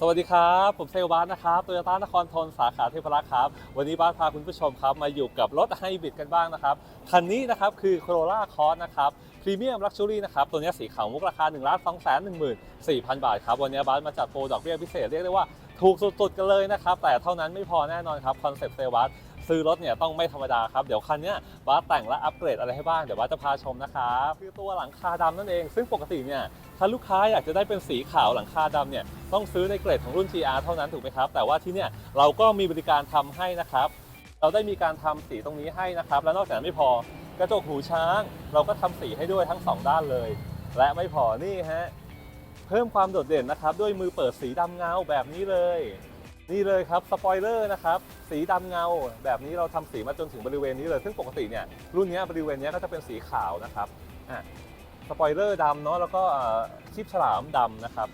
สวัสดีครับ ผมเซลลบาสนะครับโตโยต้านครทนสาขาเทพรักษ์ครับ วันนี้บาสพาคุณผู้ชมครับ มาอยู่กับรถไฮบริดกันบ้างนะครับ คันนี้นะครับคือโคโรล่าคอสนะครับพรีเมียมลักชัวรี่นะครับ ตัวนี้สีขาวมุกราคา1 2 1 4 0 0 0บาทครับ วันนี้บาสมาจัดโปรดอกเบี้ยพิเศษเรียกได้ว่าถูกสุดๆกันเลยนะครับ แต่เท่านั้นไม่พอแน่นอนครับคอนเซ็ปต์เซลลบาส ซื้อรถเนี่ยต้องไม่ธรรมดาครับ เดี๋ยวคันนี้ยบาแต่งและอัปเกรดอะไรให้บ้าง เดี๋ยวบ้าจะพาชมนะครับคือตัวหลังคาดำนั่นเอง ซึ่งปกติเนี่ยถ้าลูกค้าอยากจะได้เป็นสีขาวหลังคาดำเนี่ยต้องซื้อในเกรดของรุ่น GR เท่านั้นถูกไหมครับ แต่ว่าที่เนี่ยเราก็มีบริการทำให้นะครับ เราได้มีการทำสีตรงนี้ให้นะครับ และนอกจากนั้นไม่พอกระจกหูช้าง เราก็ทำสีให้ด้วยทั้งสองด้านเลย และไม่พอนี่ฮะเพิ่มความโดดเด่นนะครับ ด้วยมือเปิดสีดำเงาแบบนี้เลย นี่เลยครับสปอยเลอร์นะครับสีดำเงา แบบนี้เราทำสีมาจนถึงบริเวณนี้เลย ซึ่งปกติเนี่ยรุ่นนี้บริเวณนี้ก็จะเป็นสีขาวนะครับอะสปอยเลอร์ดำเนาะแล้วก็ชิปฉลามดำนะครับ